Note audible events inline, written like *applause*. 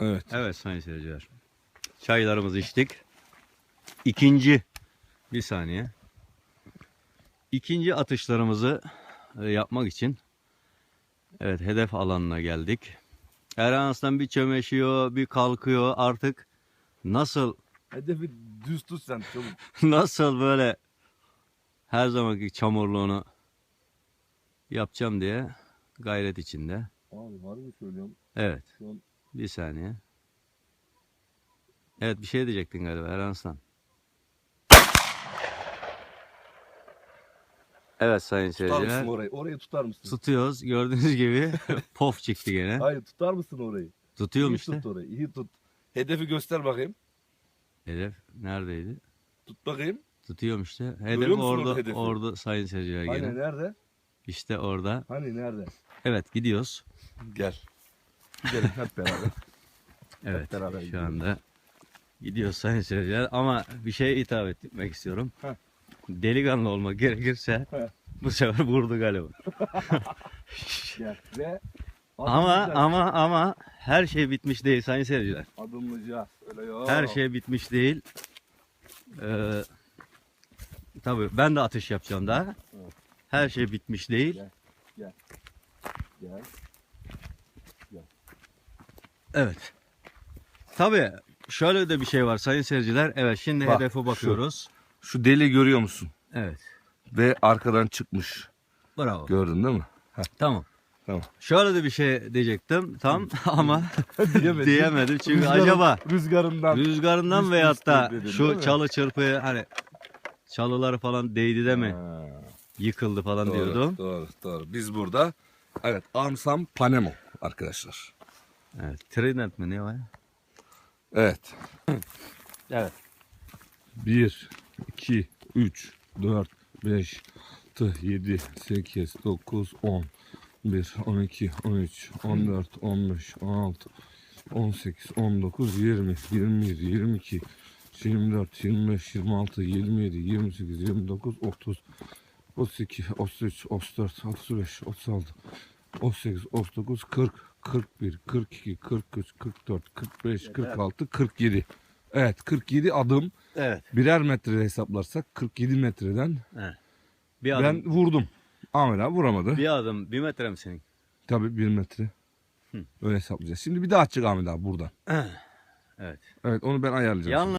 Evet. Evet sayın seyirciler. Çaylarımızı içtik. İkinci bir saniye. İkinci atışlarımızı e, yapmak için evet hedef alanına geldik. Erhan Aslan bir çömeşiyor, bir kalkıyor. Artık nasıl Hedefi düz tut sen çabuk. *laughs* nasıl böyle her zamanki çamurluğunu yapacağım diye gayret içinde. Abi var mı söylüyorum? Evet. Şu an Bir saniye. Evet bir şey diyecektin galiba Erhan Aslan. Evet sayın tutar mısın seyirciler. orayı? Orayı tutar mısın? Tutuyoruz. Gördüğünüz gibi *laughs* pof çıktı gene. Hayır tutar mısın orayı? Tutuyorum iyi işte. tut orayı. iyi tut. Hedefi göster bakayım. Hedef neredeydi? Tut bakayım. Tutuyorum işte. Hedef musun orada, orada hedefi? orada sayın seyirciler gene. Hani nerede? İşte orada. Hani nerede? Evet gidiyoruz. Gel. Gidelim hep beraber. *laughs* Evet beraber şu gidiyoruz. anda gidiyoruz sayın seyirciler ama bir şeye hitap etmek istiyorum. Heh. Delikanlı olmak gerekirse Heh. bu sefer vurdu galiba. *laughs* Gel. Ve Ama ama ama her şey bitmiş değil sayın seyirciler. Adımlayacağız. Öyle yok. Her şey bitmiş değil. Ee, tabii ben de atış yapacağım daha. Evet. Her şey bitmiş değil. Gel. Gel. Evet. Tabii şöyle de bir şey var sayın seyirciler. Evet şimdi Bak, hedefe bakıyoruz. Şu deli görüyor musun? Evet. Ve arkadan çıkmış. Bravo. Gördün değil mi? Tamam. Tamam. Şöyle de bir şey diyecektim tam *laughs* ama *laughs* Diyemedim. diyemedim. Çünkü Rüzgarın- acaba Rüzgarından. rüzgarından Üst veyahut da dedin, şu çalı çırpı hani çalıları falan değdi de mi Ha, yıkıldı falan doğru, diyordum. Doğru, doğru. Biz burada evet Amsam Panemo arkadaşlar. Evet. Trident mi ne o ya? Evet. *clears throat* Evet. 1, 2, 3, 4, 5, 6, 7, 8, 9, 10, 11, 12, 13, 14, 15, 16, 18, 19, 20, 21, 22, 24, 25, 26, 27, 28, 29, 30, 32, 33, 34, 35, 36, 38, 39, 40, 41, 42, 43, 44, 45, 46, 47. Evet 47 adım Evet. birer metre hesaplarsak 47 metreden evet. Bir adım, ben vurdum. Ahmet abi vuramadı. bir adım, bir metre mi senin? Tabii bir metre. Hı. Öyle hesaplayacağız. Şimdi bir daha çık Ahmet abi buradan. Evet. Evet onu ben ayarlayacağım. Yalnız